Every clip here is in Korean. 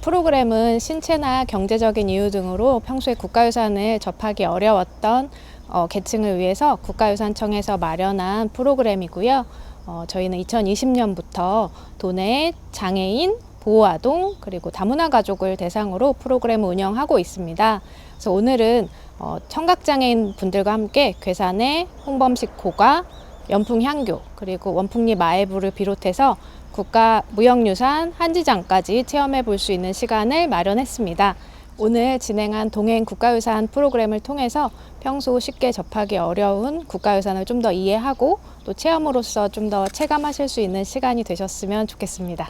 프로그램은 신체나 경제적인 이유 등으로 평소에 국가유산을 접하기 어려웠던 어, 계층을 위해서 국가유산청에서 마련한 프로그램이고요. 어, 저희는 2020년부터 도내 장애인, 보호아동, 그리고 다문화 가족을 대상으로 프로그램을 운영하고 있습니다. 그래서 오늘은 어, 청각장애인 분들과 함께 괴산의 홍범식 고가, 연풍향교, 그리고 원풍리 마애부를 비롯해서 국가 무형유산 한지장까지 체험해 볼 수 있는 시간을 마련했습니다. 오늘 진행한 동행 국가유산 프로그램을 통해서 평소 쉽게 접하기 어려운 국가유산을 좀 더 이해하고 또 체험으로서 좀 더 체감하실 수 있는 시간이 되셨으면 좋겠습니다.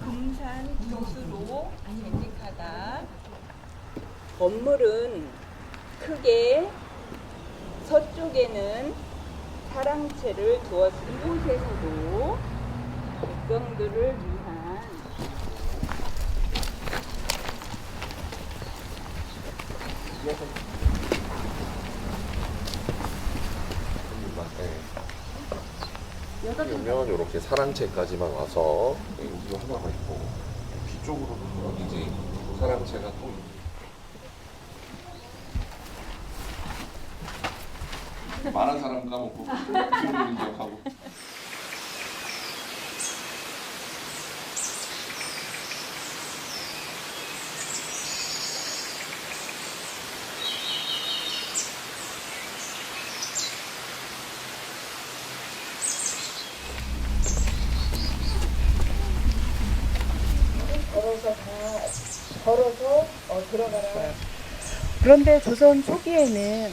금산 교수로 재직하다. 건물은 크게 서쪽에는 사랑채를 두었을 이곳에서도 백성들을 위한 오면 이렇게 사랑채까지만 와서 이거 하나가 있고 뒤쪽으로는 이제 사랑채가 또 있고. 말한 사람 까먹고 기억을 기억하고. 그런데 조선 초기에는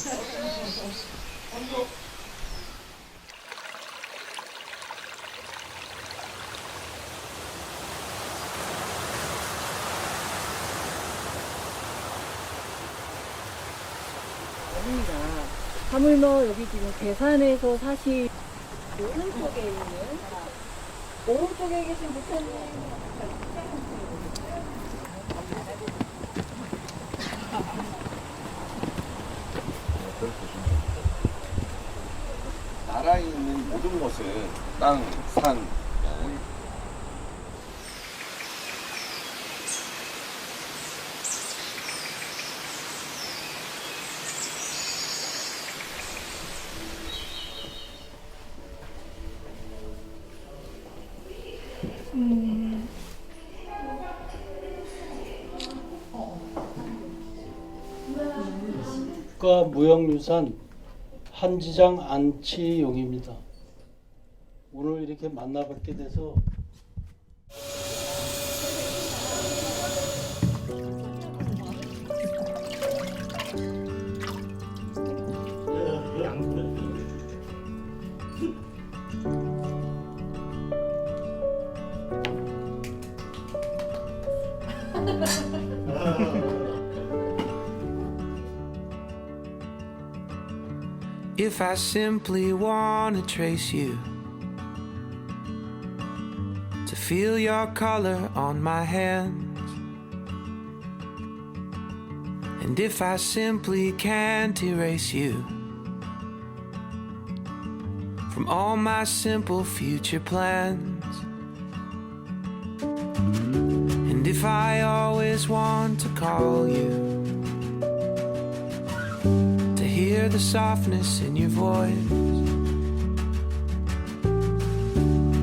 닙니다. 하물며 여기 지금 괴산에서 사실 오른쪽에 있는 오른쪽에 계신 부처님 나라에 있는 모든 것은 땅, 산, 물 국가 무형유산 한지장 안치용입니다. 오늘 이렇게 만나뵙게 돼서 If I simply want to trace you, to feel your color on my hands, and if I simply can't erase you from all my simple future plans, and if I always want to call you hear the softness in your voice.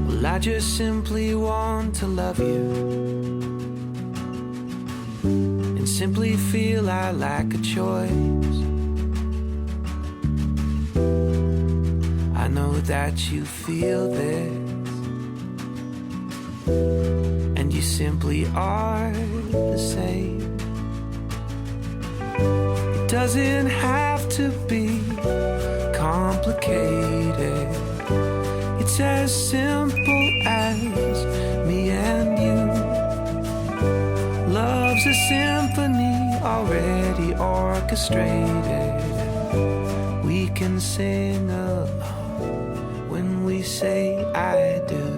Well, I just simply want to love you and simply feel I lack a choice. I know that you feel this, and you simply are the same. It doesn't have to be complicated. It's as simple as me and you. Love's a symphony already orchestrated. We can sing along when we say I do.